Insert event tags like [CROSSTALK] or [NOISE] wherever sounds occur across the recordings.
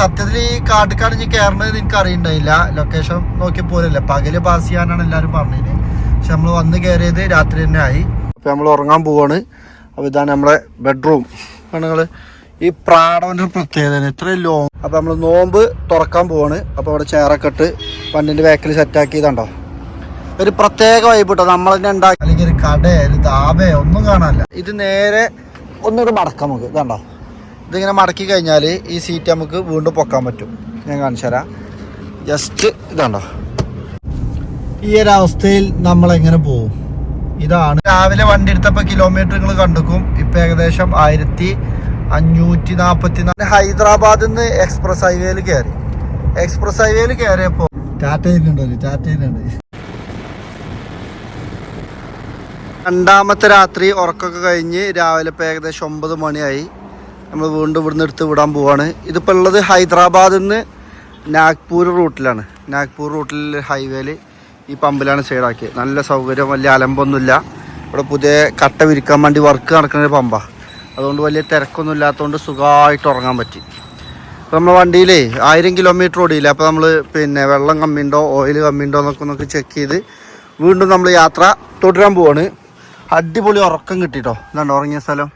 സത്യത്തിൽ ഈ കാട്ടിക്കാട് ഇനി കയറണത് എനിക്ക് അറിയണ്ടായില്ല. ലൊക്കേഷൻ നോക്കി പോരല്ലേ? പകൽ പാസ് ചെയ്യാനാണ് എല്ലാവരും പറഞ്ഞത് പക്ഷെ നമ്മൾ വന്ന് കയറിയത് രാത്രി തന്നെ ആയി. അപ്പൊ നമ്മൾ ഉറങ്ങാൻ പോവാണ്. അപ്പൊ ഇതാണ് നമ്മളെ ബെഡ്റൂം നിങ്ങൾ ഈ പ്രാടവന്റെ ഒരു പ്രത്യേകത ഇത്രയും ലോങ് അപ്പൊ നമ്മൾ നോമ്പ് തുറക്കാൻ പോവാണ്. അപ്പൊ അവിടെ ചേറൊക്കെ ഇട്ട് വണ്ടിന്റെ ബാക്കിൽ സെറ്റാക്കിയതുണ്ടോ ഒരു പ്രത്യേക വൈബ് കിട്ടോ നമ്മൾ തന്നെ ഉണ്ടാക്കി അല്ലെങ്കിൽ ഒരു കടയോ ഒരു ഒന്നും കാണാനില്ല. ഇത് നേരെ ഒന്നുകൂടെ മടക്കാം നമുക്ക്. ഇതാണ്ടോ? ഇതിങ്ങനെ മടക്കി കഴിഞ്ഞാൽ ഈ സീറ്റ് നമുക്ക് വീണ്ടും പൊക്കാൻ പറ്റും. ഞാൻ കാണിച്ചു തരാം. ജസ്റ്റ് ഇതാണ്ടോ. ഈ ഒരു അവസ്ഥയിൽ നമ്മൾ എങ്ങനെ പോകും ഇതാണ്. രാവിലെ വണ്ടി എടുത്തപ്പോൾ കിലോമീറ്റർ നിങ്ങൾ കണ്ടുക്കും. ഇപ്പം ഏകദേശം ആയിരത്തി അഞ്ഞൂറ്റി നാൽപ്പത്തി നാല് ഹൈദരാബാദിൽ നിന്ന് എക്സ്പ്രസ് ഹൈവേയിൽ കയറി എക്സ്പ്രസ് ഹൈവേയിൽ കയറിയപ്പോൾ ടാറ്റ ചെയ്യുന്നുണ്ട് രണ്ടാമത്തെ രാത്രി ഉറക്കമൊക്കെ കഴിഞ്ഞ് രാവിലെ ഇപ്പോൾ ഏകദേശം ഒമ്പത് മണിയായി. നമ്മൾ വീണ്ടും ഇവിടുന്ന് എടുത്ത് വിടാൻ പോവാണ്. ഇതിപ്പോൾ ഉള്ളത് ഹൈദരാബാദിൽ നിന്ന് നാഗ്പൂർ റൂട്ടിലാണ്. നാഗ്പൂർ റൂട്ടിൽ ഹൈവേയിൽ ഈ പമ്പിലാണ് സൈഡാക്കിയത് നല്ല സൗകര്യം വലിയ അലമ്പൊന്നുമില്ല. ഇവിടെ പുതിയ കട്ട വിരിക്കാൻ വേണ്ടി വർക്ക് നടക്കുന്ന ഒരു പമ്പാണ് അതുകൊണ്ട് വലിയ തിരക്കൊന്നും ഇല്ലാത്തതുകൊണ്ട് സുഖമായിട്ട് ഉറങ്ങാൻ പറ്റി. അപ്പോൾ നമ്മൾ വണ്ടിയിലേ ആയിരം കിലോമീറ്റർ ഓടിയില്ല? അപ്പോൾ നമ്മൾ പിന്നെ വെള്ളം കമ്മിയുണ്ടോ ഓയിൽ കമ്മിയുണ്ടോ എന്നൊക്കെ നമുക്ക് ചെക്ക് ചെയ്ത് വീണ്ടും നമ്മൾ യാത്ര തുടരാൻ പോവാണ്. അടിപൊളി ഉറക്കം കിട്ടിട്ടോ. എന്താണ് ഉറങ്ങിയ സ്ഥലം?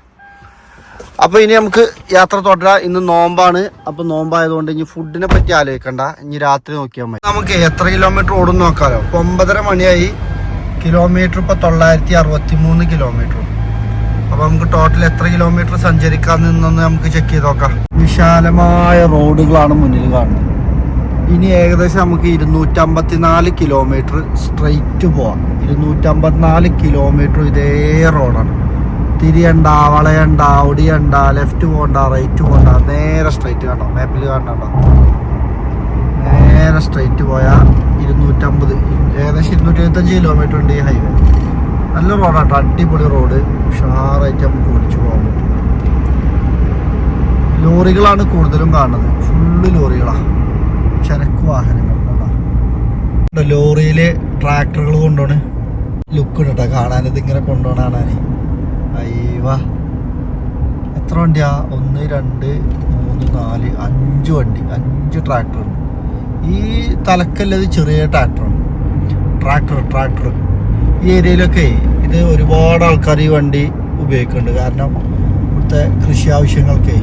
അപ്പോൾ ഇനി നമുക്ക് യാത്ര തുടരാം. ഇന്ന് നോമ്പാണ്. അപ്പോൾ നോമ്പായതുകൊണ്ട് ഇനി ഫുഡിനെ പറ്റി ആലോചിക്കണ്ട. ഇനി രാത്രി നോക്കിയാൽ മതി. നമുക്ക് എത്ര കിലോമീറ്റർ ഓടും നോക്കാലോ. ഇപ്പോൾ ഒമ്പതര മണിയായി. കിലോമീറ്റർ ഇപ്പോൾ തൊള്ളായിരത്തി അറുപത്തി മൂന്ന് കിലോമീറ്റർ അപ്പോൾ നമുക്ക് ടോട്ടൽ എത്ര കിലോമീറ്റർ സഞ്ചരിക്കാൻ നിന്നൊന്ന് നമുക്ക് ചെക്ക് ചെയ്ത് നോക്കാം. വിശാലമായ റോഡുകളാണ് മുന്നിൽ കാണുന്നത്. ഇനി ഏകദേശം നമുക്ക് ഇരുന്നൂറ്റമ്പത്തിനാല് കിലോമീറ്റർ സ്ട്രെയിറ്റ് പോവാം. ഇരുന്നൂറ്റമ്പത്തിനാല് കിലോമീറ്റർ ഇതേ റോഡാണ് തിരിയണ്ട വളയണ്ട ഒടിയണ്ട ലെഫ്റ്റ് പോകണ്ട റൈറ്റ് പോകണ്ട നേരെ സ്ട്രൈറ്റ് കണ്ടോ? മാപ്പിൽ കണ്ടോ? നേരെ സ്ട്രൈറ്റ് പോയാൽ ഇരുന്നൂറ്റമ്പത് ഏകദേശം ഇരുന്നൂറ്റി എഴുപത്തഞ്ച് കിലോമീറ്റർ ഉണ്ട് ഈ ഹൈവേ നല്ല റോഡാട്ടോ അടിപൊളി റോഡ് ഉഷാറായിട്ട് നമുക്ക് ഓടിച്ചു പോകാൻ പറ്റും. ലോറികളാണ് കൂടുതലും കാണുന്നത്. ഫുള്ള് ലോറികളാണ് ചരക്ക് വാഹനങ്ങൾ? കണ്ടോ? ട്രാക്ടറുകൾ കൊണ്ടുപോണ്? ലുക്ക് കേട്ടോ കാണാൻ ഇതിങ്ങനെ കൊണ്ടുപോകണാണേ അയ്യവാ എത്ര വണ്ടിയാ? ഒന്ന് രണ്ട് മൂന്ന് നാല് അഞ്ച് വണ്ടി. അഞ്ച് ട്രാക്ടർ ഈ തലക്കല്ലത് ചെറിയ ട്രാക്ടറാണ് ട്രാക്ടർ ട്രാക്ടർ ഈ ഏരിയയിലൊക്കെ ഇത് ഒരുപാട് ആൾക്കാർ ഈ വണ്ടി ഉപയോഗിക്കുന്നുണ്ട്. കാരണം ഇവിടുത്തെ കൃഷി ആവശ്യങ്ങൾക്കേ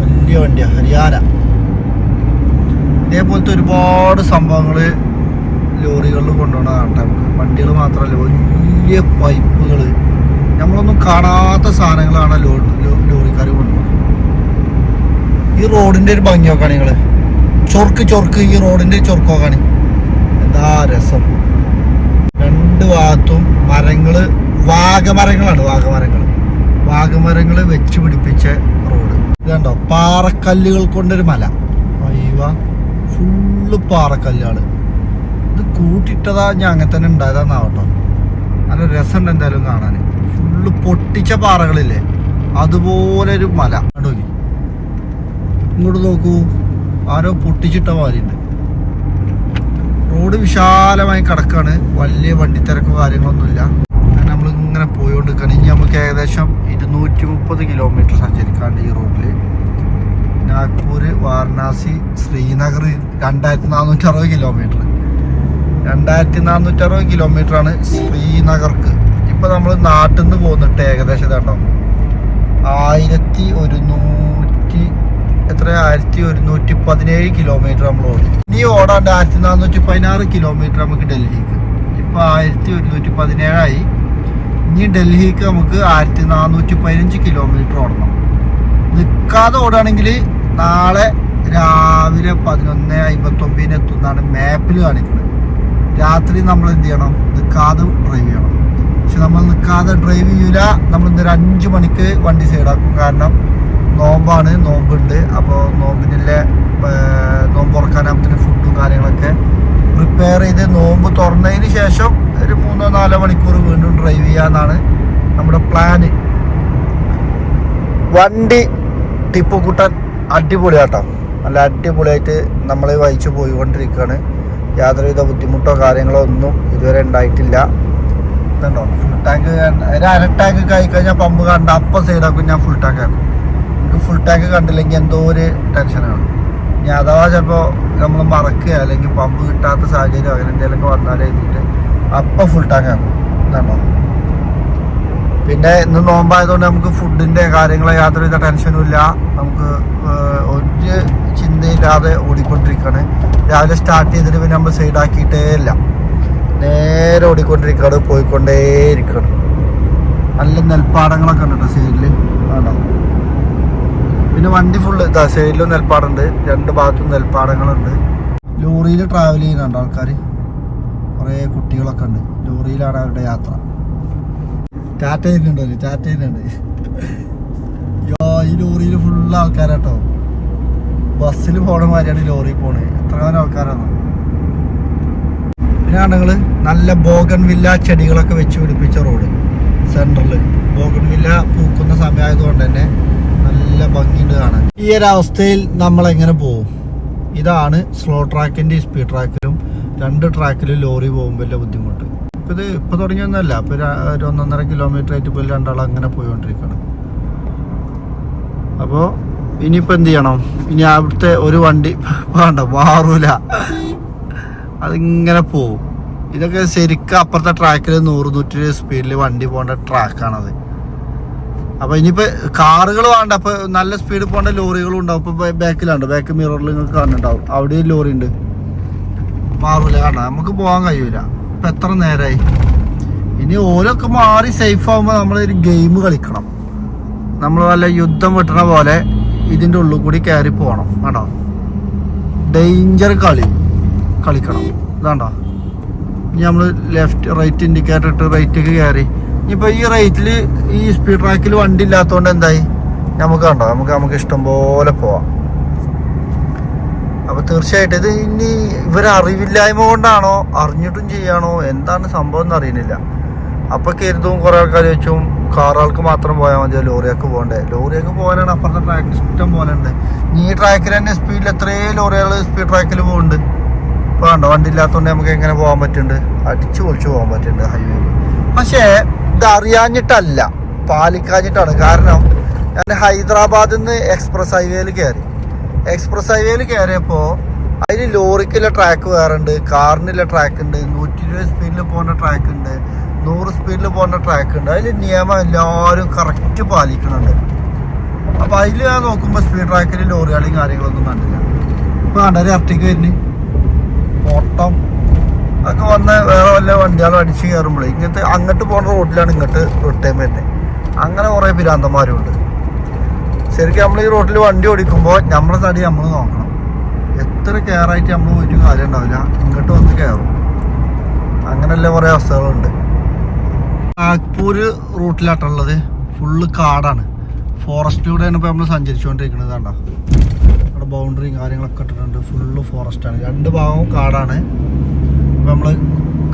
വലിയ വണ്ടിയാണ് ഹരിയാന. ഇതേപോലത്തെ ഒരുപാട് സംഭവങ്ങൾ ലോറികളിൽ കൊണ്ടുപോകണതാണ് നമുക്ക് വണ്ടികൾ മാത്രമല്ല വലിയ പൈപ്പുകൾ നമ്മളൊന്നും കാണാത്ത സാധനങ്ങളാണ് ലോറിക്കാർ കൊണ്ടുപോകുന്നത്. ഈ റോഡിന്റെ ഒരു ഭംഗി നോക്കാണ് നിങ്ങൾ. ചൊർക്ക് ചൊർക്ക് ഈ റോഡിന്റെ ചൊർക്ക് നോക്കാണ്. എന്താ രസം. രണ്ട് ഭാഗത്തും മരങ്ങൾ വാഗമരങ്ങളാണ് വാഗമരങ്ങൾ വാഗമരങ്ങൾ വെച്ച് പിടിപ്പിച്ച റോഡ്. ഇതുണ്ടോ പാറക്കല്ലുകൾ കൊണ്ടൊരു മല. അയ്യവ ഫുള്ള് പാറക്കല്ലുകൾ. ഇത് കൂട്ടിയിട്ടതാ ഞാൻ അങ്ങനെ തന്നെ ഉണ്ടായതാന്നാവട്ടോ. നല്ല രസമുണ്ട് എന്തായാലും കാണാൻ ഫുള്ള് പൊട്ടിച്ച പാറകളില്ലേ? അതുപോലെ ഒരു മല. കണ്ടോ ഇങ്ങോട്ട് നോക്കൂ. ആരോ പൊട്ടിച്ചിട്ട മാതിരിയുണ്ട്. റോഡ് വിശാലമായി കിടക്കാണ്. വലിയ വണ്ടിത്തിരക്കോ കാര്യങ്ങളൊന്നുമില്ല. നമ്മൾ ഇങ്ങനെ പോയോണ്ടിരിക്കുകയാണ് ഇനി നമുക്ക് ഏകദേശം ഇരുന്നൂറ്റി മുപ്പത് കിലോമീറ്റർ സഞ്ചരിക്കാണ്ട് ഈ റോഡിൽ നാഗ്പൂർ വാരണാസി ശ്രീനഗർ രണ്ടായിരത്തി നാനൂറ്റി അറുപത് കിലോമീറ്റർ. രണ്ടായിരത്തി നാനൂറ്റി അറുപത് കിലോമീറ്റർ ആണ് ശ്രീനഗർക്ക് ഇപ്പൊ നമ്മൾ നാട്ടിൽ നിന്ന് പോന്നിട്ട് ഏകദേശം ഇതാണ്ടോ ആയിരത്തി ഒരുന്നൂറ്റി എത്ര? ആയിരത്തി ഒരുന്നൂറ്റി പതിനേഴ് കിലോമീറ്റർ നമ്മൾ ഓടി. ഇനി ഓടാണ്ട് ആയിരത്തി നാനൂറ്റി പതിനാറ് കിലോമീറ്റർ നമുക്ക് ഡൽഹിക്ക്. ഇപ്പൊ ആയിരത്തി ഒരുന്നൂറ്റി പതിനേഴായി. ഇനി ഡൽഹിക്ക് നമുക്ക് ആയിരത്തി നാനൂറ്റി പതിനഞ്ച് കിലോമീറ്റർ ഓടണം. നിൽക്കാതെ ഓടുകയാണെങ്കിൽ നാളെ രാവിലെ പതിനൊന്ന് അമ്പത്തൊമ്പതിന് എത്തുന്നതാണ് മാപ്പിൽ കാണിക്കുന്നത് രാത്രി നമ്മൾ എന്ത് ചെയ്യണം? നിൽക്കാതെ ഡ്രൈവ് ചെയ്യണം. പക്ഷെ നമ്മൾ നിൽക്കാതെ ഡ്രൈവ് ചെയ്യൂല. നമ്മൾ ഇന്നൊരു അഞ്ച് മണിക്ക് വണ്ടി സൈഡാക്കും കാരണം നോമ്പാണ് നോമ്പുണ്ട്. അപ്പോൾ നോമ്പിനുള്ള നോമ്പ് തുറക്കാനാകുമ്പത്തിന് ഫുഡും കാര്യങ്ങളൊക്കെ പ്രിപ്പയർ ചെയ്ത് നോമ്പ് തുറന്നതിന് ശേഷം ഒരു മൂന്നോ നാലോ മണിക്കൂർ വീണ്ടും ഡ്രൈവ് ചെയ്യാന്നാണ് നമ്മുടെ പ്ലാന് വണ്ടി ടിപ്പു കുട്ടൻ അടിപൊളിയാട്ടോ നല്ല അടിപൊളിയായിട്ട് നമ്മൾ വഹിച്ചു പോയിക്കൊണ്ടിരിക്കുകയാണ് യാതൊരുവിധ ബുദ്ധിമുട്ടോ കാര്യങ്ങളോ ഒന്നും ഇതുവരെ ഉണ്ടായിട്ടില്ല. ഇതുണ്ടോ? ഫുൾ ടാങ്ക് ഒരു അര ടാങ്ക് ആയി കഴിഞ്ഞാൽ പമ്പ് കണ്ട അപ്പം സൈഡാക്കും ഞാൻ ഫുൾ ടാങ്ക് ആക്കും. എനിക്ക് ഫുൾ ടാങ്ക് കണ്ടില്ലെങ്കിൽ എന്തോ ഒരു ടെൻഷനാണ് ഇനി അഥവാ ചിലപ്പോൾ നമ്മൾ മറക്കുക അല്ലെങ്കിൽ പമ്പ് കിട്ടാത്ത സാഹചര്യം അങ്ങനെ എന്തെങ്കിലുമൊക്കെ വന്നാൽ എഴുതിയിട്ട് അപ്പം ഫുൾ ടാങ്ക് ആക്കും. ഇതാണോ പിന്നെ ഇന്ന് നോമ്പായതുകൊണ്ട് നമുക്ക് ഫുഡിന്റെ കാര്യങ്ങൾ യാതൊരുവിധ ടെൻഷനും ഇല്ല. നമുക്ക് ഒരു ചിന്തയില്ലാതെ ഓടിക്കൊണ്ടിരിക്കുകയാണ്. രാവിലെ സ്റ്റാർട്ട് ചെയ്തിട്ട് പിന്നെ നമ്മൾ സൈഡാക്കിയിട്ടേ ഇല്ല. നേരെ ഓടിക്കൊണ്ടിരിക്കുകയാണ് പോയിക്കൊണ്ടേയിരിക്കുകയാണ് നല്ല നെൽപ്പാടങ്ങളൊക്കെ ഉണ്ട് കേട്ടോ സൈഡിൽ ആണോ? പിന്നെ വണ്ടി ഫുള്ള് ഇതാ സൈഡിലും നെൽപ്പാടുണ്ട് രണ്ട് ഭാഗത്തും നെൽപ്പാടങ്ങളുണ്ട്. ലോറിയിൽ ട്രാവൽ ചെയ്യുന്നുണ്ട് ആൾക്കാർ കുറേ കുട്ടികളൊക്കെ ഉണ്ട്. ലോറിയിലാണ് അവരുടെ യാത്ര. ടാറ്റ ചെയ്യുന്നുണ്ടല്ലോ ടാറ്റ ചെയ്യുന്നുണ്ട് യോ ഈ ലോറിയിൽ ഫുള്ള് ആൾക്കാരാട്ടോ. ബസ്സിൽ പോണ മാതിരിയാണ് ലോറിയിൽ പോണേ. എത്ര കാലം ആൾക്കാരാണ്. ആണുങ്ങൾ നല്ല ബോഗൺ വില്ല ചെടികളൊക്കെ വെച്ച് പിടിപ്പിച്ച റോഡ്. സെൻട്രൽ ബോഗൺ വില്ല പൂക്കുന്ന സമയമായതുകൊണ്ട് തന്നെ നല്ല ഭംഗിയുണ്ട് കാണാൻ. ഈ ഒരു അവസ്ഥയിൽ നമ്മൾ എങ്ങനെ പോകും ഇതാണ് സ്ലോ ട്രാക്കിന്റെ സ്പീഡ് ട്രാക്കിലും രണ്ട് ട്രാക്കിലും ലോറി പോകുമ്പോൾ വലിയ ബുദ്ധിമുട്ട്. ഇപ്പം ഇത് ഇപ്പോൾ തുടങ്ങിയൊന്നുമല്ല. ഇപ്പോൾ ഒരു ഒന്നൊന്നര കിലോമീറ്റർ ആയിട്ട് ഇപ്പോൾ രണ്ടാൾ അങ്ങനെ പോയിക്കൊണ്ടിരിക്കണം അപ്പോൾ ഇനിയിപ്പോൾ എന്ത് ചെയ്യണം? ഇനി അവിടുത്തെ ഒരു വണ്ടി [LAUGHS] വേണ്ട മാറൂല. അതിങ്ങനെ പോവും. ഇതൊക്കെ ശരിക്കും അപ്പുറത്തെ ട്രാക്കിൽ നൂറ് നൂറ്റി സ്പീഡിൽ വണ്ടി പോകേണ്ട ട്രാക്കാണത് അപ്പോൾ ഇനിയിപ്പോ കാറുകൾ വേണ്ട. അപ്പോൾ നല്ല സ്പീഡിൽ പോകേണ്ട ലോറികളും ഉണ്ടാവും. ഇപ്പോൾ ബാക്കിലുണ്ട്? ബാക്ക് മിററിൽ നിങ്ങൾക്ക് കാണുന്നുണ്ടാവും. അവിടെയും ലോറി ഉണ്ട്. മാറൂല. കാണാം നമുക്ക് പോകാൻ കഴിയൂല. ഇപ്പൊ എത്ര നേരമായി ഇനി ഓലൊക്കെ മാറി സേഫ് ആകുമ്പോൾ നമ്മൾ ഒരു ഗെയിം കളിക്കണം. നമ്മൾ നല്ല യുദ്ധം വെട്ടണ പോലെ ഇതിന്റെ ഉള്ളിൽ കൂടി കയറി പോകണം. കേട്ടോ ഡേഞ്ചർ കളി. കളിക്കണം. ഇതാണ്ടോ. ഇനി നമ്മൾ ലെഫ്റ്റ് റൈറ്റ് ഇൻഡിക്കേറ്റർ ഇട്ട് റൈറ്റേക്ക് കയറി. ഇനിയിപ്പോൾ ഈ റൈറ്റിൽ ഈ സ്പീഡ് ട്രാക്കിൽ വണ്ടി ഇല്ലാത്തതുകൊണ്ട് എന്തായി? നമുക്ക് കണ്ടോ? നമുക്ക് നമുക്ക് ഇഷ്ടം പോലെ പോവാം. അപ്പോൾ തീർച്ചയായിട്ടും ഇത് ഇനി ഇവരറിവില്ലായ്മ കൊണ്ടാണോ അറിഞ്ഞിട്ടും ചെയ്യാണോ എന്താണ് സംഭവം എന്ന് അറിയുന്നില്ല. അപ്പോൾ കരുതും കുറേ ആൾക്കാർ വെച്ചും കാറുകൾക്ക് മാത്രം പോയാൽ മതിയോ? ലോറിയൊക്കെ പോകണ്ടേ? ലോറിയൊക്കെ പോകാനാണ് അപ്പുറത്തെ ട്രാക്ക് ഇഷ്ടം പോലെ ഉണ്ട്. ഈ ട്രാക്കിൽ തന്നെ സ്പീഡിൽ എത്രയോ ലോറികൾ സ്പീഡ് ട്രാക്കിൽ പോകുന്നുണ്ട് കണ്ടോ വണ്ടി ഇല്ലാത്തതുകൊണ്ട് നമുക്ക് എങ്ങനെ പോകാൻ പറ്റുന്നുണ്ട്? അടിച്ചു പൊളിച്ചു പോകാൻ പറ്റുന്നുണ്ട് ഹൈവേയിൽ പക്ഷേ ഇത് അറിയാഞ്ഞിട്ടല്ല പാലിക്കാഞ്ഞിട്ടാണ്. കാരണം ഞാൻ ഹൈദരാബാദിൽ നിന്ന് എക്സ്പ്രസ് ഹൈവേയിൽ കയറി എക്സ്പ്രസ് ഹൈവേയിൽ കയറിയപ്പോൾ അതിന് ലോറിക്കുള്ള ട്രാക്ക് വേറെ ഉണ്ട് കാറിനുള്ള ട്രാക്ക് ഉണ്ട് നൂറ്റി ഇരുപത് സ്പീഡിൽ പോകുന്ന ട്രാക്ക് ഉണ്ട് നൂറ് സ്പീഡിൽ പോകുന്ന ട്രാക്ക് ഉണ്ട്. അതിൽ നിയമം എല്ലാവരും കറക്റ്റ് പാലിക്കുന്നുണ്ട്. അപ്പോൾ അതിൽ ഞാൻ നോക്കുമ്പോൾ സ്പീഡ് ട്രാക്കിൽ ലോറികളും കാര്യങ്ങളൊന്നും കണ്ടില്ല. ഇപ്പോൾ കണ്ടൊരു ഇറട്ടിക്ക് വരുന്നു? ഓട്ടം ഒക്കെ വന്ന് വേറെ വല്ല വണ്ടികളും അടിച്ച് കയറുമ്പോൾ ഇങ്ങനത്തെ അങ്ങോട്ട് പോകുന്ന റോഡിലാണ് ഇങ്ങോട്ട് റിട്ടേൺ വരുന്നത് അങ്ങനെ കുറേ ഭ്രാന്തന്മാരുണ്ട്. ശരിക്കും നമ്മൾ ഈ റോഡിൽ വണ്ടി ഓടിക്കുമ്പോൾ നമ്മളെ തടി നമ്മൾ നോക്കണം. എത്ര കെയറായിട്ട് നമ്മൾ പോയിട്ട് കാര്യം ഉണ്ടാവില്ല. ഇങ്ങോട്ട് വന്ന് കയറും. അങ്ങനെയുള്ള കുറേ അവസ്ഥകളുണ്ട്. നാഗ്പൂർ റൂട്ടിലാട്ടുള്ളത് ഫുള്ള് കാടാണ്. ഫോറസ്റ്റിലൂടെയാണ് ഇപ്പോൾ നമ്മൾ സഞ്ചരിച്ചുകൊണ്ടിരിക്കുന്നത് കണ്ടോ? അവിടെ ബൗണ്ടറിയും കാര്യങ്ങളൊക്കെ ഇട്ടിട്ടുണ്ട്. ഫുള്ള് ഫോറസ്റ്റാണ് രണ്ട് ഭാഗവും കാടാണ്. നമ്മൾ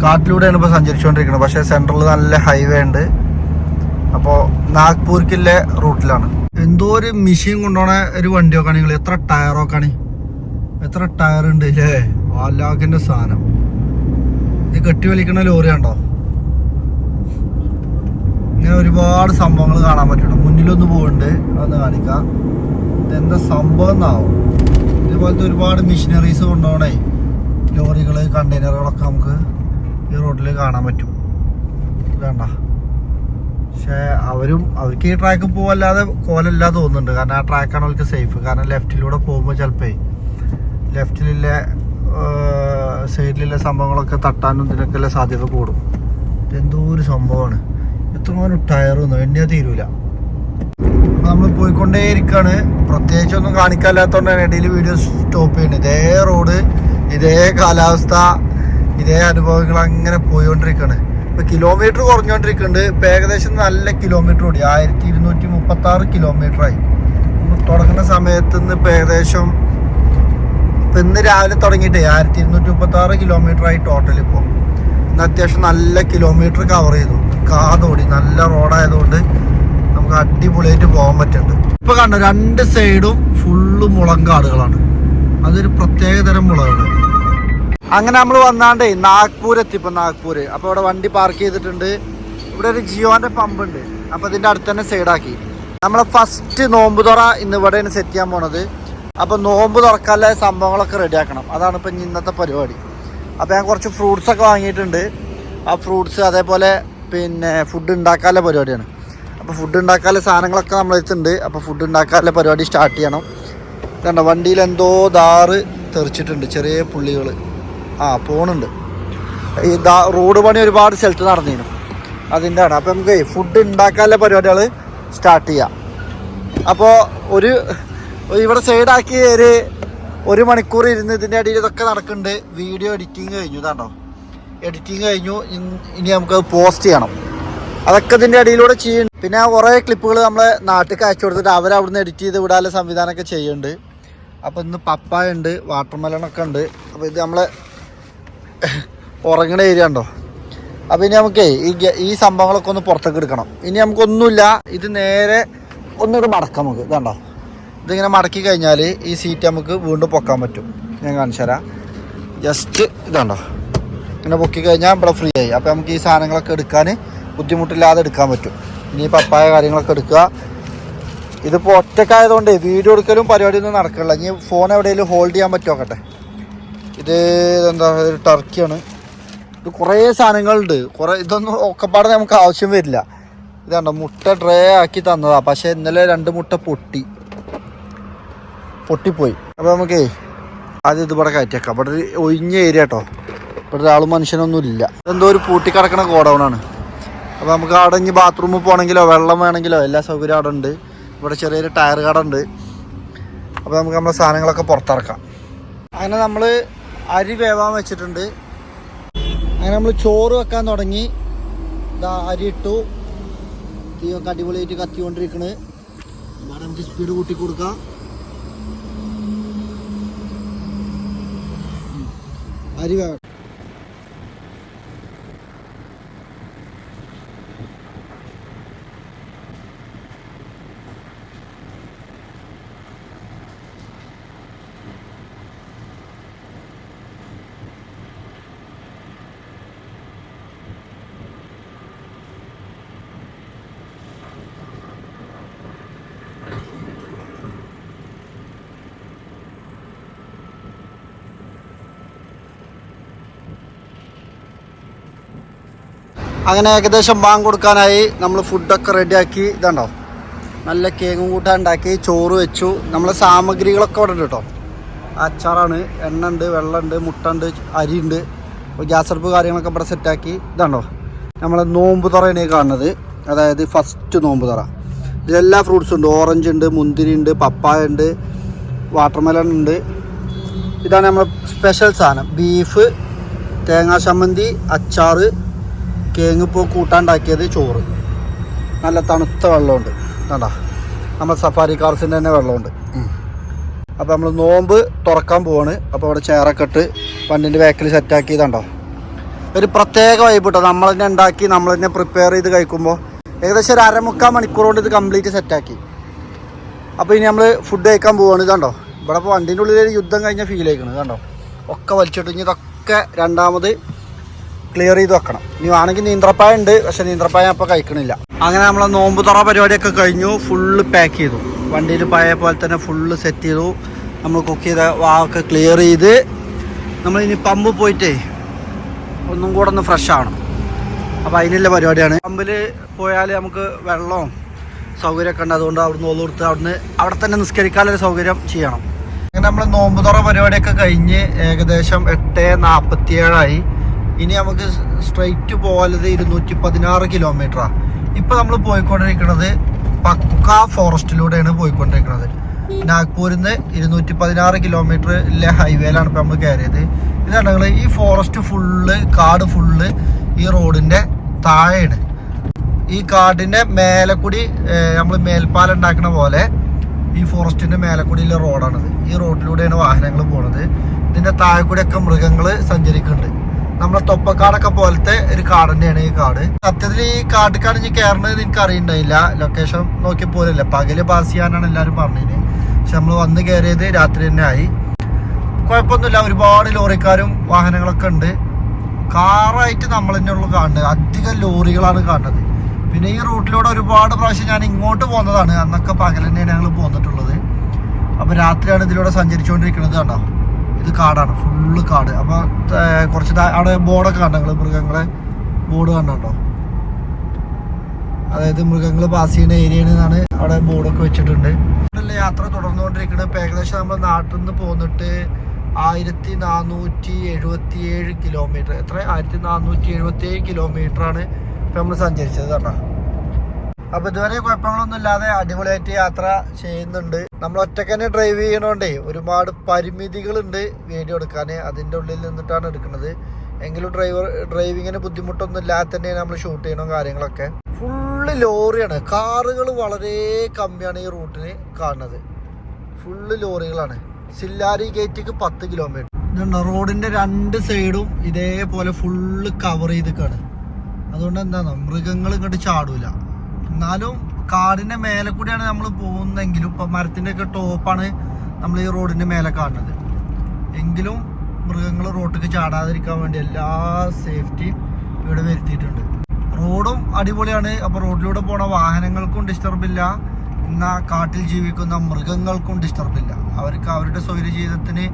കാട്ടിലൂടെയാണ് ഇപ്പോൾ സഞ്ചരിച്ചുകൊണ്ടിരിക്കുന്നത് പക്ഷേ സെൻട്രൽ നല്ല ഹൈവേ ഉണ്ട്. അപ്പോൾ നാഗ്പൂർക്കില്ലേ റൂട്ടിലാണ്. എന്തോ ഒരു മെഷീൻ കൊണ്ടുപോണ ഒരു വണ്ടിയൊക്കെ ആണെങ്കിൽ എത്ര ടയറൊക്കെയാണ് എത്ര ടയർ ഉണ്ട് ഇല്ലേ വാലാഖിന്റെ സാധനം. ഇത് കെട്ടി വലിക്കണ ലോറി ഉണ്ടോ ഇങ്ങനെ ഒരുപാട് സംഭവങ്ങൾ കാണാൻ പറ്റുന്നുണ്ട്. മുന്നിലൊന്ന് പോകുന്നുണ്ട് അതൊന്ന് കാണിക്കാം. ഇതെന്താ സംഭവം എന്നാവും? ഇതുപോലത്തെ ഒരുപാട് മെഷീനറീസ് കൊണ്ടുപോകണേ ലോറികൾ കണ്ടെയ്നറുകളൊക്കെ നമുക്ക് ഈ റോഡിൽ കാണാൻ പറ്റും. വേണ്ട. പക്ഷേ അവരും അവർക്ക് ഈ ട്രാക്ക് പോവല്ലാതെ കോലല്ല തോന്നുന്നുണ്ട്. കാരണം ആ ട്രാക്കാണ് അവർക്ക് സേഫ് കാരണം ലെഫ്റ്റിലൂടെ പോകുമ്പോൾ ചിലപ്പോൾ ലെഫ്റ്റിലുള്ള സൈഡിലുള്ള സംഭവങ്ങളൊക്കെ തട്ടാനും ഇതിനൊക്കെ സാധ്യത കൂടും. എന്തോ ഒരു സംഭവമാണ്. എത്രമാനം ഒന്നും എണ്ണിയാൽ തീരൂല. നമ്മൾ പോയിക്കൊണ്ടേയിരിക്കുകയാണ് പ്രത്യേകിച്ച് ഒന്നും കാണിക്കാല്ലാത്തതുകൊണ്ടാണ് ഇടയിൽ വീഡിയോ സ്റ്റോപ്പ് ചെയ്യുന്നത്. ഇതേ റോഡ് ഇതേ കാലാവസ്ഥ ഇതേ അനുഭവങ്ങൾ അങ്ങനെ പോയിക്കൊണ്ടിരിക്കുകയാണ് ഇപ്പൊ കിലോമീറ്റർ കുറഞ്ഞുകൊണ്ടിരിക്കുന്നുണ്ട് ഇപ്പൊ ഏകദേശം നല്ല കിലോമീറ്റർ ഓടി. ആയിരത്തി ഇരുന്നൂറ്റി മുപ്പത്തി ആറ് കിലോമീറ്റർ ആയി തുടങ്ങുന്ന സമയത്ത് നിന്ന് ഇപ്പൊ ഏകദേശം ഇപ്പൊ ഇന്ന് രാവിലെ തുടങ്ങിയിട്ടേ ആയിരത്തി ഇരുന്നൂറ്റി മുപ്പത്തി ആറ് കിലോമീറ്റർ ആയി ടോട്ടൽ ഇപ്പോൾ ഇന്ന് അത്യാവശ്യം നല്ല കിലോമീറ്റർ കവർ ചെയ്തു. കാതോടി. നല്ല റോഡായതുകൊണ്ട് നമുക്ക് അടിപൊളിയായിട്ട് പോകാൻ പറ്റുന്നുണ്ട്. ഇപ്പൊ കണ്ടോ രണ്ട് സൈഡും ഫുള്ള് മുളങ്കാടുകളാണ് അതൊരു പ്രത്യേക തരം മുളകാണ്. അങ്ങനെ നമ്മൾ വന്നാണ്ടേ നാഗ്പൂർ എത്തി ഇപ്പൊ നാഗ്പൂര്. അപ്പൊ ഇവിടെ വണ്ടി പാർക്ക് ചെയ്തിട്ടുണ്ട്. ഇവിടെ ഒരു ജിയോന്റെ പമ്പ് ഉണ്ട്. അപ്പൊ ഇതിന്റെ അടുത്ത് തന്നെ സൈഡാക്കി നമ്മളെ ഫസ്റ്റ് നോമ്പ് തുറ ഇന്ന് ഇവിടെയാണ് സെറ്റ് ചെയ്യാൻ പോണത്. അപ്പോൾ നോമ്പ് തുറക്കാനുള്ള സംഭവങ്ങളൊക്കെ റെഡിയാക്കണം അതാണ് ഇപ്പം ഇന്നത്തെ പരിപാടി. അപ്പോൾ ഞാൻ കുറച്ച് ഫ്രൂട്ട്സ് ഒക്കെ വാങ്ങിയിട്ടുണ്ട്. ആ ഫ്രൂട്ട്സ് അതേപോലെ പിന്നെ ഫുഡ് ഉണ്ടാക്കാനുള്ള പരിപാടിയാണ്. അപ്പോൾ ഫുഡ് ഉണ്ടാക്കാനുള്ള സാധനങ്ങളൊക്കെ നമ്മളെടുത്തുണ്ട് അപ്പോൾ ഫുഡ് ഉണ്ടാക്കാനുള്ള പരിപാടി സ്റ്റാർട്ട് ചെയ്യണം. കണ്ട വണ്ടിയിൽ എന്തോ ദാറ് തെറിച്ചിട്ടുണ്ട് ചെറിയ പുള്ളികൾ ആ പോണുണ്ട്. ഈ ദാ റോഡ് പണി ഒരുപാട് സ്ഥലത്ത് നടന്നിരുന്നു അതിന്റെ ആണ് അപ്പോൾ നമുക്ക് ഫുഡ് ഉണ്ടാക്കാനുള്ള പരിപാടികൾ സ്റ്റാർട്ട് ചെയ്യാം. അപ്പോൾ ഒരു ഇവിടെ സൈഡാക്കി ഒരു ഒരു മണിക്കൂർ ഇരുന്ന് ഇതിന്റെ അടിയിൽ ഇതൊക്കെ നടക്കുന്നുണ്ട്. വീഡിയോ എഡിറ്റിങ് കഴിഞ്ഞു ഇതാണ്ടോ. എഡിറ്റിങ് കഴിഞ്ഞു. ഇനി നമുക്കത് പോസ്റ്റ് ചെയ്യണം. അതൊക്കെ ഇതിന്റെ അടിയിലൂടെ ചെയ്യുന്നുണ്ട് പിന്നെ കുറേ ക്ലിപ്പുകൾ നമ്മളെ നാട്ടിൽ അയച്ചു കൊടുത്തിട്ട് അവരവിടുന്ന് എഡിറ്റ് ചെയ്ത് വിടാനുള്ള സംവിധാനമൊക്കെ ചെയ്യുന്നുണ്ട്. അപ്പോൾ ഇന്ന് പപ്പായ ഉണ്ട് വാട്ടർ മെലണൊക്കെ ഉണ്ട്. അപ്പോൾ ഇത് നമ്മളെ ഉറങ്ങണ ഏരിയ ഉണ്ടോ? അപ്പോൾ ഇനി നമുക്ക് ഈ ഈ സംഭവങ്ങളൊക്കെ ഒന്ന് പുറത്തേക്ക് എടുക്കണം. ഇനി നമുക്കൊന്നുമില്ല ഇത് നേരെ ഒന്നുകൂടെ മടക്കാം നമുക്ക്. ഇതാണ്ടോ ഇതിങ്ങനെ മടക്കി കഴിഞ്ഞാൽ ഈ സീറ്റ് നമുക്ക് വീണ്ടും പൊക്കാൻ പറ്റും. ഞാൻ കാണിച്ചു തരാം. ജസ്റ്റ് ഇതാണ്ടോ? ഇങ്ങനെ പൊക്കി കഴിഞ്ഞാൽ ഇവിടെ ഫ്രീ ആയി. അപ്പോൾ നമുക്ക് ഈ സാധനങ്ങളൊക്കെ എടുക്കാൻ ബുദ്ധിമുട്ടില്ലാതെ എടുക്കാൻ പറ്റും. ഇനി പപ്പായ കാര്യങ്ങളൊക്കെ എടുക്കുക. ഇതിപ്പോൾ ഒറ്റക്കായതുകൊണ്ട് വീഡിയോ എടുക്കലും പരിപാടിയൊന്നും നടക്കില്ല. ഇനി ഫോൺ എവിടെയെങ്കിലും ഹോൾഡ് ചെയ്യാൻ പറ്റുമോക്കട്ടെ ഇത് എന്താ ഒരു ടർക്കിയാണ് ഇത് കുറേ സാധനങ്ങളുണ്ട്. കുറേ ഇതൊന്നും ഒക്കെപ്പാടെ നമുക്ക് ആവശ്യം വരില്ല. ഇതാണ്ടോ മുട്ട ഡ്രേ ആക്കി തന്നതാണ് പക്ഷേ ഇന്നലെ രണ്ട് മുട്ട പൊട്ടി. പൊട്ടിപ്പോയി. അപ്പോൾ നമുക്കേ ആദ്യം ഇത് ഇവിടെ കയറ്റിയേക്കാം. ഇവിടെ ഒരു ഒഴിഞ്ഞ ഏരിയ കേട്ടോ ഇവിടെ ഒരാളും മനുഷ്യനൊന്നും ഇല്ല ഇതെന്തോ ഒരു പൂട്ടിക്കിടക്കണ ഗോഡൗണാണ് അപ്പോൾ നമുക്ക് അവിടെ ഇനി ബാത്റൂമിൽ പോകണമെങ്കിലോ വെള്ളം വേണമെങ്കിലോ എല്ലാ സൗകര്യം അവിടെ ഉണ്ട്. ഇവിടെ ചെറിയൊരു ടയർ കട ഉണ്ട്. അപ്പോൾ നമുക്ക് നമ്മുടെ സാധനങ്ങളൊക്കെ പുറത്തിറക്കാം. അങ്ങനെ നമ്മൾ അരി വേവാൻ വെച്ചിട്ടുണ്ട്. അങ്ങനെ നമ്മൾ ചോറ് വെക്കാൻ തുടങ്ങി. ഇതാ അരി ഇട്ടു. തീയൊക്കെ അടിപൊളിയായിട്ട് കത്തിക്കൊണ്ടിരിക്കണ്. ഇവിടെ നമുക്ക് സ്പീഡ് കൂട്ടി കൊടുക്കാം. അരി വേണം അങ്ങനെ ഏകദേശം ബാങ്ക് കൊടുക്കാനായി നമ്മൾ ഫുഡൊക്കെ റെഡിയാക്കി ഇതുണ്ടോ? നല്ല കേക്കും കൂട്ടാൻ ഉണ്ടാക്കി ചോറ് വെച്ചു. നമ്മളെ സാമഗ്രികളൊക്കെ ഇവിടെ ഉണ്ട് കേട്ടോ. അച്ചാറാണ് എണ്ണ ഉണ്ട് വെള്ളമുണ്ട് മുട്ട ഉണ്ട് അരി ഉണ്ട്. ഗ്യാസ് അടുപ്പ് കാര്യങ്ങളൊക്കെ ഇവിടെ സെറ്റാക്കി ഇതാണ്ടോ? നമ്മൾ നോമ്പ് തുറയാണ് കാണുന്നത്. അതായത് ഫസ്റ്റ് നോമ്പ് തുറ. ഇതിലെല്ലാ ഫ്രൂട്ട്സും ഉണ്ട്. ഓറഞ്ച് ഉണ്ട് മുന്തിരി ഉണ്ട് പപ്പായ ഉണ്ട് വാട്ടർമെലൺ ഉണ്ട്. ഇതാണ് നമ്മൾ സ്പെഷ്യൽ സാധനം. ബീഫ് തേങ്ങാ ചമ്മന്തി അച്ചാറ് കേങ്ങ് ഇപ്പോൾ കൂട്ടാണ്ടാക്കിയത് ചോറ്. നല്ല തണുത്ത വെള്ളമുണ്ട്. കണ്ടാ? നമ്മൾ സഫാരി കാർസിന്റെ തന്നെ വെള്ളമുണ്ട്. അപ്പോൾ നമ്മൾ നോമ്പ് തുറക്കാൻ പോവാണ്. അപ്പോൾ അവിടെ ചേറൊക്കെ ഇട്ട് വണ്ടിന്റെ ബാക്കിൽ സെറ്റാക്കി ഇതുണ്ടോ ഒരു പ്രത്യേക വൈബ് കേട്ടോ നമ്മൾ തന്നെ ഉണ്ടാക്കി നമ്മൾ തന്നെ പ്രിപ്പയർ ചെയ്ത് കഴിക്കുമ്പോൾ ഏകദേശം ഒരു അരമുക്കാൽ മണിക്കൂർ കൊണ്ട് ഇത് കംപ്ലീറ്റ് സെറ്റാക്കി അപ്പോൾ ഇനി നമ്മൾ ഫുഡ് കഴിക്കാൻ പോവാണ്. ഇതാണ്ടോ ഇവിടെ ഇപ്പോൾ വണ്ടീന്റെ ഉള്ളിൽ ഒരു യുദ്ധം കഴിഞ്ഞ ഫീൽ ആയിക്കണം. ഇതാണ്ടോ ഒക്കെ വലിച്ചിട്ട് ഇനി ഇതൊക്കെ രണ്ടാമത് ക്ലിയർ ചെയ്ത് വെക്കണം. ഇനി ആണെങ്കിൽ നീന്ത്രപ്പായ ഉണ്ട് പക്ഷെ നീന്ത്രപ്പായ അപ്പോൾ കഴിക്കണില്ല. അങ്ങനെ നമ്മളെ നോമ്പ് തുറ പരിപാടിയൊക്കെ കഴിഞ്ഞു ഫുള്ള് പാക്ക് ചെയ്തു. വണ്ടിയിൽ പഴയ പോലെ തന്നെ ഫുള്ള് സെറ്റ് ചെയ്തു. നമ്മൾ കുക്ക് ചെയ്ത വാവൊക്കെ ക്ലിയർ ചെയ്ത് നമ്മൾ ഇനി പമ്പ് പോയിട്ടേ ഒന്നും കൂടെ ഒന്ന് ഫ്രഷ് ആവണം. അപ്പോൾ അതിനുള്ള പരിപാടിയാണ്. പമ്പിൽ പോയാൽ നമുക്ക് വെള്ളവും സൗകര്യമൊക്കെ ഉണ്ട്. അതുകൊണ്ട് അവിടുന്ന് ഓൽ കൊടുത്ത് അവിടുന്ന് അവിടെ തന്നെ നിസ്കരിക്കാനുള്ള സൗകര്യം ചെയ്യണം. അങ്ങനെ നമ്മൾ നോമ്പ് തുറ പരിപാടിയൊക്കെ കഴിഞ്ഞ് ഏകദേശം എട്ട് നാൽപ്പത്തി ഏഴായി ഇനി നമുക്ക് സ്ട്രെയിറ്റ് പോകാനത് ഇരുന്നൂറ്റി പതിനാറ് കിലോമീറ്ററാണ് ഇപ്പം നമ്മൾ പോയിക്കൊണ്ടിരിക്കുന്നത് പക്ക ഫോറസ്റ്റിലൂടെയാണ് പോയിക്കൊണ്ടിരിക്കുന്നത്. നാഗ്പൂരിൽ നിന്ന് ഇരുന്നൂറ്റി പതിനാറ് കിലോമീറ്ററിലെ ഹൈവേയിലാണ് ഇപ്പം നമ്മൾ കയറിയത് ഇതാണ് ഈ ഫോറസ്റ്റ് ഫുള്ള് കാട് ഫുള്ള് ഈ റോഡിന്റെ താഴെയാണ്. ഈ കാടിന്റെ മേലെ കൂടി നമ്മൾ മേൽപ്പാലം ഉണ്ടാക്കുന്ന പോലെ ഈ ഫോറസ്റ്റിന്റെ മേലെ കൂടിയുള്ള റോഡാണിത് ഈ റോഡിലൂടെയാണ് വാഹനങ്ങൾ പോണത്. ഇതിന്റെ താഴെ കൂടെയൊക്കെ മൃഗങ്ങൾ സഞ്ചരിക്കുന്നുണ്ട്. നമ്മളെ തൊപ്പക്കാടൊക്കെ പോലത്തെ ഒരു കാട് തന്നെയാണ് ഈ കാട്. സത്യത്തിൽ ഈ കാട്ടിക്കാട് ഇനി കയറണത് എനിക്ക് അറിയണ്ടായില്ല. ലൊക്കേഷൻ നോക്കി പോലല്ല പകൽ പാസ് ചെയ്യാനാണ് എല്ലാവരും പറഞ്ഞത് പക്ഷെ നമ്മൾ വന്ന് കയറിയത് രാത്രി തന്നെ ആയി. കുഴപ്പമൊന്നുമില്ല. ഒരുപാട് ലോറിക്കാരും വാഹനങ്ങളൊക്കെ ഉണ്ട്. കാറായിട്ട് നമ്മൾ തന്നെ ഉള്ളു കാണുന്നത്. അധികം ലോറികളാണ് കാണുന്നത്. പിന്നെ ഈ റൂട്ടിലൂടെ ഒരുപാട് പ്രാവശ്യം ഞാൻ ഇങ്ങോട്ട് പോകുന്നതാണ് അന്നൊക്കെ പകൽ തന്നെയാണ് ഞങ്ങൾ പോന്നിട്ടുള്ളത്. അപ്പോൾ രാത്രിയാണ് ഇതിലൂടെ സഞ്ചരിച്ചുകൊണ്ടിരിക്കുന്നത് കണ്ടോ? ഇത് കാടാണ് ഫുള്ള് കാട്. അപ്പോൾ കുറച്ച് അവിടെ ബോർഡൊക്കെ കണ്ടോ നിങ്ങൾ മൃഗങ്ങളെ? ബോർഡ് കണ്ടോ അതായത് മൃഗങ്ങൾ പാസ് ചെയ്യുന്ന ഏരിയ എന്നാണ് അവിടെ ബോർഡൊക്കെ വെച്ചിട്ടുണ്ട്. അവിടെ യാത്ര തുടർന്നുകൊണ്ടിരിക്കുന്നത് ഇപ്പം ഏകദേശം നമ്മൾ നാട്ടിൽ നിന്ന് പോന്നിട്ട് ആയിരത്തി നാനൂറ്റി എഴുപത്തി ഏഴ് കിലോമീറ്റർ എത്ര ആയിരത്തി നാനൂറ്റി എഴുപത്തി ഏഴ് കിലോമീറ്റർ ആണ് ഇപ്പം നമ്മൾ സഞ്ചരിച്ചത് കേട്ടോ. അപ്പൊ ഇതുവരെ കുഴപ്പങ്ങളൊന്നും ഇല്ലാതെ അടിപൊളിയായിട്ട് യാത്ര ചെയ്യുന്നുണ്ട്. നമ്മൾ ഒറ്റയ്ക്ക് തന്നെ ഡ്രൈവ് ചെയ്യണോണ്ടേ ഒരുപാട് പരിമിതികളുണ്ട് വീഡിയോ എടുക്കാൻ അതിന്റെ ഉള്ളിൽ നിന്നിട്ടാണ് എടുക്കുന്നത്. എങ്കിലും ഡ്രൈവർ ഡ്രൈവിങ്ങിന് ബുദ്ധിമുട്ടൊന്നും ഇല്ലാതെ തന്നെയാണ് നമ്മൾ ഷൂട്ട് ചെയ്യണം കാര്യങ്ങളൊക്കെ. ഫുള്ള് ലോറിയാണ്. കാറുകൾ വളരെ കമ്മിയാണ് ഈ റൂട്ടിന് കാണുന്നത്. ഫുള്ള് ലോറികളാണ്. സില്ലാരി ഗേറ്റിക്ക് പത്ത് കിലോമീറ്റർ ഇതുണ്ട് റോഡിന്റെ രണ്ട് സൈഡും ഇതേപോലെ ഫുള്ള് കവർ ചെയ്തിക്കാണ്. അതുകൊണ്ട് എന്താണോ മൃഗങ്ങൾ ഇങ്ങോട്ട് ചാടൂല. എന്നാലും കാടിന്റെ മേലെ കൂടിയാണ് നമ്മൾ പോകുന്നതെങ്കിലും ഇപ്പൊ മരത്തിന്റെ ഒക്കെ ടോപ്പാണ് നമ്മൾ ഈ റോഡിന്റെ മേലെ കാണുന്നത്. എങ്കിലും മൃഗങ്ങൾ റോട്ടിലേക്ക് ചാടാതിരിക്കാൻ വേണ്ടി എല്ലാ സേഫ്റ്റിയും ഇവിടെ വരുത്തിയിട്ടുണ്ട്. റോഡും അടിപൊളിയാണ്. അപ്പൊ റോഡിലൂടെ പോണ വാഹനങ്ങൾക്കും ഡിസ്റ്റർബ് ഇല്ല. എന്നാ കാട്ടിൽ ജീവിക്കുന്ന മൃഗങ്ങൾക്കും ഡിസ്റ്റർബ് ഇല്ല. അവർക്ക് അവരുടെ സ്വൈര്യ ജീവിതത്തിന്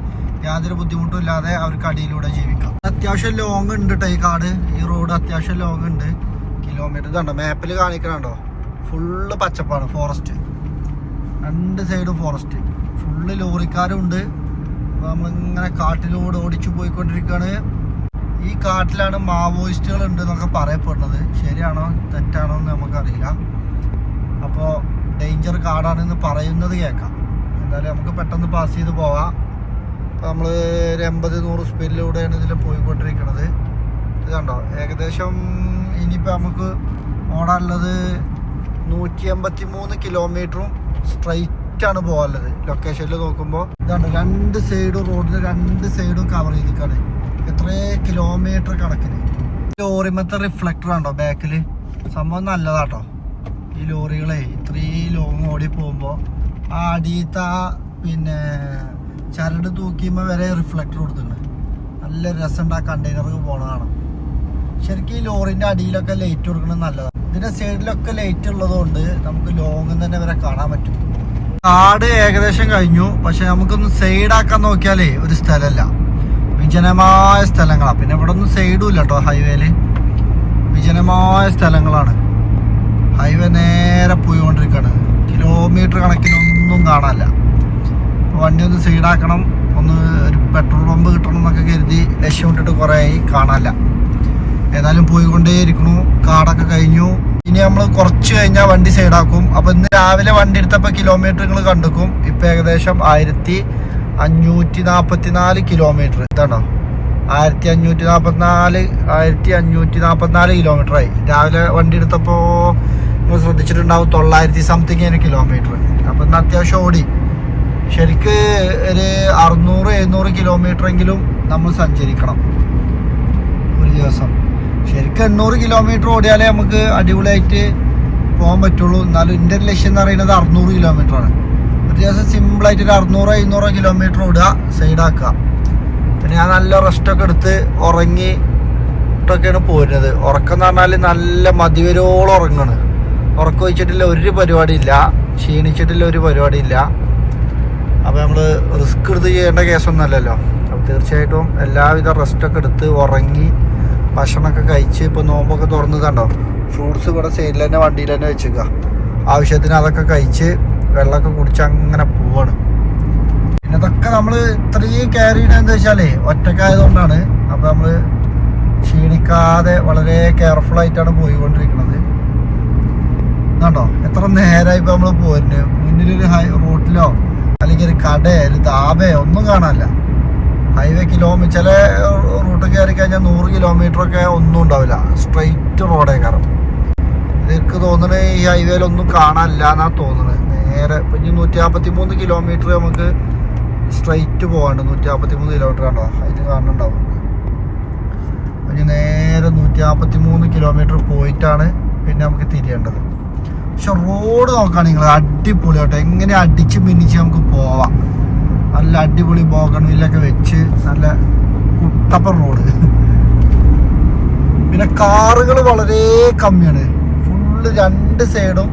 യാതൊരു ബുദ്ധിമുട്ടും ഇല്ലാതെ അവർക്ക് അടിയിലൂടെ ജീവിക്കാം. അത്യാവശ്യം ലോങ് ഉണ്ട് കേട്ടോ ഈ കാട്. ഈ റോഡ് അത്യാവശ്യം ലോങ് ഉണ്ട്. കിലോമീറ്റർ ഇതുണ്ടോ? മാപ്പിൽ കാണിക്കണുണ്ടോ? ഫുള്ള് പച്ചപ്പാണ് ഫോറസ്റ്റ് രണ്ട് സൈഡും ഫോറസ്റ്റ് ഫുള്ള് ലോറിക്കാരും ഉണ്ട് അപ്പോൾ നമ്മളിങ്ങനെ കാട്ടിലൂടെ ഓടിച്ചു പോയിക്കൊണ്ടിരിക്കുകയാണ് ഈ കാട്ടിലാണ് മാവോയിസ്റ്റുകൾ ഉണ്ട് എന്നൊക്കെ പറയപ്പെടുന്നത്. ശരിയാണോ തെറ്റാണോ എന്ന് നമുക്കറിയില്ല. അപ്പോൾ ഡേഞ്ചർ കാടാണെന്ന് പറയുന്നത് കേൾക്കാം. എന്തായാലും നമുക്ക് പെട്ടെന്ന് പാസ് ചെയ്ത് പോവാം. അപ്പോൾ നമ്മൾ ഒരു എൺപത് നൂറ് സ്പീഡിലൂടെയാണ് ഇതിൽ പോയിക്കൊണ്ടിരിക്കുന്നത് ഇത് കണ്ടോ? ഏകദേശം ഇനിയിപ്പോൾ നമുക്ക് ഓടാനുള്ളത് നൂറ്റി എൺപത്തി മൂന്ന് കിലോമീറ്ററും സ്ട്രൈറ്റ് ആണ് പോകാനുള്ളത്. ലൊക്കേഷനിൽ നോക്കുമ്പോൾ ഇതാണ് രണ്ട് സൈഡും റോഡിന് രണ്ട് സൈഡും കവർ ചെയ്തിക്കാണ് എത്രേ കിലോമീറ്റർ കണക്കിന്. ലോറിമത്തെ റിഫ്ലക്ടർ ആണോ ബാക്കിൽ സംഭവം നല്ലതാട്ടോ. ഈ ലോറികളെ ഇത്രയും ലോങ് ഓടി പോകുമ്പോൾ ആ അടിയത്തെ പിന്നെ ചരട് തൂക്കിയുമ്പോൾ വരെ റിഫ്ലക്ടർ കൊടുത്തിട്ടുണ്ട്. നല്ല രസമുണ്ട് ആ കണ്ടെയ്നർക്ക് പോണതാണ് ശരിക്കും ഈ ലോറിന്റെ അടിയിലൊക്കെ ലൈറ്റ് കൊടുക്കുന്നത് നല്ലതാണ് ഇതിന്റെ സൈഡിലൊക്കെ ലൈറ്റ് ഉള്ളതുകൊണ്ട് നമുക്ക് ലോങ് തന്നെ വരെ കാണാൻ പറ്റും. കാട് ഏകദേശം കഴിഞ്ഞു. പക്ഷെ നമുക്കൊന്ന് സൈഡാക്കാൻ നോക്കിയാലേ ഒരു സ്ഥലമല്ല. വിജനമായ സ്ഥലങ്ങളാണ് പിന്നെ ഇവിടെ ഒന്നും സൈഡും ഇല്ല കേട്ടോ ഹൈവേയിൽ വിജനമായ സ്ഥലങ്ങളാണ്. ഹൈവേ നേരെ പോയിക്കൊണ്ടിരിക്കുകയാണ് കിലോമീറ്റർ കണക്കിന് ഒന്നും കാണാനില്ല വണ്ടി ഒന്ന് സൈഡാക്കണം ഒന്ന് ഒരു പെട്രോൾ പമ്പ് കിട്ടണം എന്നൊക്കെ കരുതി ലക്ഷ്യം ഇട്ടിട്ട് കുറേ കാണാനില്ല. ഏതായാലും പോയിക്കൊണ്ടേയിരിക്കണു കാടൊക്കെ കഴിഞ്ഞു. ഇനി നമ്മൾ കുറച്ച് കഴിഞ്ഞാൽ വണ്ടി സൈഡാക്കും. അപ്പൊ ഇന്ന് രാവിലെ വണ്ടി എടുത്തപ്പോൾ കിലോമീറ്റർ നിങ്ങൾ കണ്ടെക്കും. ഇപ്പൊ ഏകദേശം ആയിരത്തി അഞ്ഞൂറ്റി നാൽപ്പത്തി നാല് കിലോമീറ്റർ ഇതാണോ? ആയിരത്തി അഞ്ഞൂറ്റി നാപ്പത്തിനാല് ആയിരത്തി അഞ്ഞൂറ്റി നാപ്പത്തിനാല് കിലോമീറ്റർ ആയി. രാവിലെ വണ്ടി എടുത്തപ്പോ നിങ്ങൾ ശ്രദ്ധിച്ചിട്ടുണ്ടാവും തൊള്ളായിരത്തി സംതിങ് കിലോമീറ്റർ അപ്പൊ ഇന്ന് അത്യാവശ്യം ഓടി. ശരിക്ക് ഒരു അറുന്നൂറ് എഴുന്നൂറ് കിലോമീറ്റർ എങ്കിലും നമ്മൾ സഞ്ചരിക്കണം. ഒരു ദിവസം. ശരിക്കും എണ്ണൂറ് കിലോമീറ്റർ ഓടിയാലേ നമുക്ക് അടിപൊളിയായിട്ട് പോകാൻ പറ്റുള്ളൂ. എന്നാലും എന്റെ ലക്ഷ്യം എന്ന് പറയുന്നത് അറുന്നൂറ് കിലോമീറ്റർ ആണ്. ഒരു ദിവസം സിമ്പിളായിട്ട് ഒരു അറുന്നൂറോ ഇരുന്നൂറോ കിലോമീറ്റർ ഓടുക സൈഡാക്കുക പിന്നെ ഞാൻ നല്ല റെസ്റ്റൊക്കെ എടുത്ത് ഉറങ്ങി ഇട്ടൊക്കെയാണ് പോരുന്നത്. ഉറക്കം എന്ന് പറഞ്ഞാൽ നല്ല മതിവരോളം ഉറങ്ങാണ്. ഉറക്കം വെച്ചിട്ടില്ല ഒരു പരിപാടി ഇല്ല ക്ഷീണിച്ചിട്ടില്ല ഒരു പരിപാടി ഇല്ല അപ്പോൾ നമ്മൾ റിസ്ക് എടുത്ത് ചെയ്യേണ്ട കേസൊന്നും അല്ലല്ലോ. അപ്പോൾ തീർച്ചയായിട്ടും എല്ലാവിധ റെസ്റ്റൊക്കെ എടുത്ത് ഉറങ്ങി ഭക്ഷണമൊക്കെ കഴിച്ച് ഇപ്പോൾ നോമ്പൊക്കെ തുറന്ന് കണ്ടോ? ഫ്രൂട്ട്സ് ഇവിടെ സൈഡിൽ തന്നെ വണ്ടിയിൽ തന്നെ വെച്ചേക്കുക ആവശ്യത്തിന് അതൊക്കെ കഴിച്ച് വെള്ളമൊക്കെ കുടിച്ച് അങ്ങനെ പോവാണ്. പിന്നെ ഇതൊക്കെ നമ്മൾ ഇത്രയും കെയർ ചെയ്യണമെന്ന് വെച്ചാലേ ഒറ്റക്കായതുകൊണ്ടാണ്. അപ്പോൾ നമ്മൾ ക്ഷീണിക്കാതെ വളരെ കെയർഫുൾ ആയിട്ടാണ് പോയിക്കൊണ്ടിരിക്കുന്നത്. കണ്ടോ? എത്ര നേരമായി ഇപ്പൊ നമ്മൾ പോരുന്നത് മുന്നിലൊരു റോട്ടിലോ അല്ലെങ്കിൽ ഒരു കടയോ ഒരു ദാബയോ ഒന്നും കാണാനില്ല. ഹൈവേ കിലോമീറ്റർ ചില റൂട്ട് കയറി കഴിഞ്ഞാൽ നൂറ് കിലോമീറ്റർ ഒക്കെ ഒന്നും ഉണ്ടാവില്ല. സ്ട്രെയിറ്റ് റോഡേ കാരണം എനിക്ക് തോന്നുന്നത് ഈ ഹൈവേയിലൊന്നും കാണാനില്ല എന്നാ തോന്നുന്നത് നേരെ പിന്നെ നൂറ്റി നാൽപ്പത്തി മൂന്ന് കിലോമീറ്റർ നമുക്ക് സ്ട്രെയിറ്റ് പോകാണ്ട് നൂറ്റി നാൽപ്പത്തി മൂന്ന് കിലോമീറ്റർ കണ്ടോ? അതിന് കാണുന്നുണ്ടാവും ഇനി നേരെ നൂറ്റി നാൽപ്പത്തി മൂന്ന് കിലോമീറ്റർ പോയിട്ടാണ് പിന്നെ നമുക്ക് തിരിയേണ്ടത്. പക്ഷെ റോഡ് നോക്കുകയാണെങ്കിൽ അടിപൊളി കേട്ടോ എങ്ങനെ അടിച്ച് മിന്നിച്ച് നമുക്ക് പോവാം. നല്ല അടിപൊളി ബോഗൺവില്ലൊക്കെ വെച്ച് നല്ല കുട്ടപ്പൻ റോഡ്. പിന്നെ കാറുകൾ വളരെ കമ്മിയാണ്. ഫുള്ള് രണ്ട് സൈഡും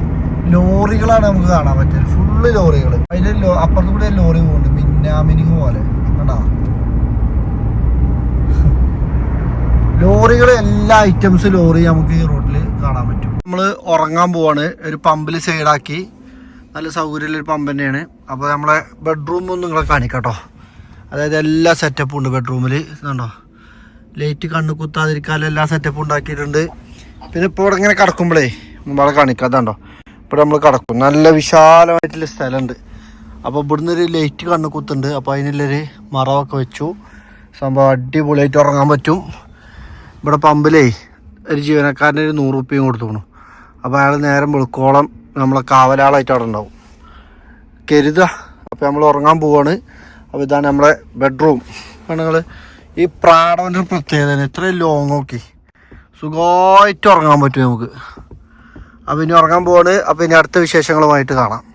ലോറികളാണ് നമുക്ക് കാണാൻ പറ്റുന്നത്. ഫുള്ള് ലോറികൾ അതിൽ അപ്പുറത്ത് കൂടെ ലോറി പോകുന്നുണ്ട്. മിന്നാമിനിങ് പോലെ. കണ്ടാ? ലോറികൾ എല്ലാ ഐറ്റംസ് ലോറി നമുക്ക് ഈ റോഡിൽ കാണാൻ പറ്റും. നമ്മൾ ഉറങ്ങാൻ പോവാണ്. ഒരു പമ്പിൽ സൈഡാക്കി നല്ല സൗകര്യമുള്ള ഒരു പമ്പ് തന്നെയാണ്. അപ്പോൾ നമ്മളെ ബെഡ്റൂം ഒന്ന് നിങ്ങളെ കാണിക്കാട്ടോ. അതായത് എല്ലാ സെറ്റപ്പും ഉണ്ട് ബെഡ്റൂമിൽ ഇതുണ്ടോ? ലൈറ്റ് കണ്ണ് കുത്താതിരിക്കാൻ എല്ലാ സെറ്റപ്പും ഉണ്ടാക്കിയിട്ടുണ്ട്. പിന്നെ ഇപ്പോൾ ഇവിടെ ഇങ്ങനെ കിടക്കുമ്പോഴേ നമ്മളെ കാണിക്കാതാണ്ടോ ഇവിടെ നമ്മൾ കിടക്കും. നല്ല വിശാലമായിട്ടുള്ള സ്ഥലമുണ്ട്. അപ്പോൾ ഇവിടുന്ന് ഒരു ലൈറ്റ് കണ്ണ് കുത്തുണ്ട് അപ്പോൾ അതിനുള്ളൊരു മറവൊക്കെ വെച്ചു. സംഭവം അടിപൊളിയായിട്ട് ഉറങ്ങാൻ പറ്റും. ഇവിടെ പമ്പിലേ ഒരു ജീവനക്കാരന്റെ ഒരു നൂറ് റുപ്യയും കൊടുത്തു. അപ്പോൾ അയാൾ നേരം വെളുക്കോളം നമ്മളെ കാവലാളായിട്ട് അവിടെ ഉണ്ടാവും. കരുത. അപ്പോൾ നമ്മൾ ഉറങ്ങാൻ പോവാണ്. അപ്പോൾ ഇതാണ് നമ്മളെ ബെഡ്റൂം നിങ്ങൾ ഈ പ്രാടവന്റെ പ്രത്യേകത ഇത്രയും ലോങ് നോക്കി സുഖമായിട്ട് ഉറങ്ങാൻ പറ്റും നമുക്ക്. അപ്പോൾ ഇനി ഉറങ്ങാൻ പോവാണ്. അപ്പോൾ ഇനി അടുത്ത വിശേഷങ്ങളുമായിട്ട് കാണാം.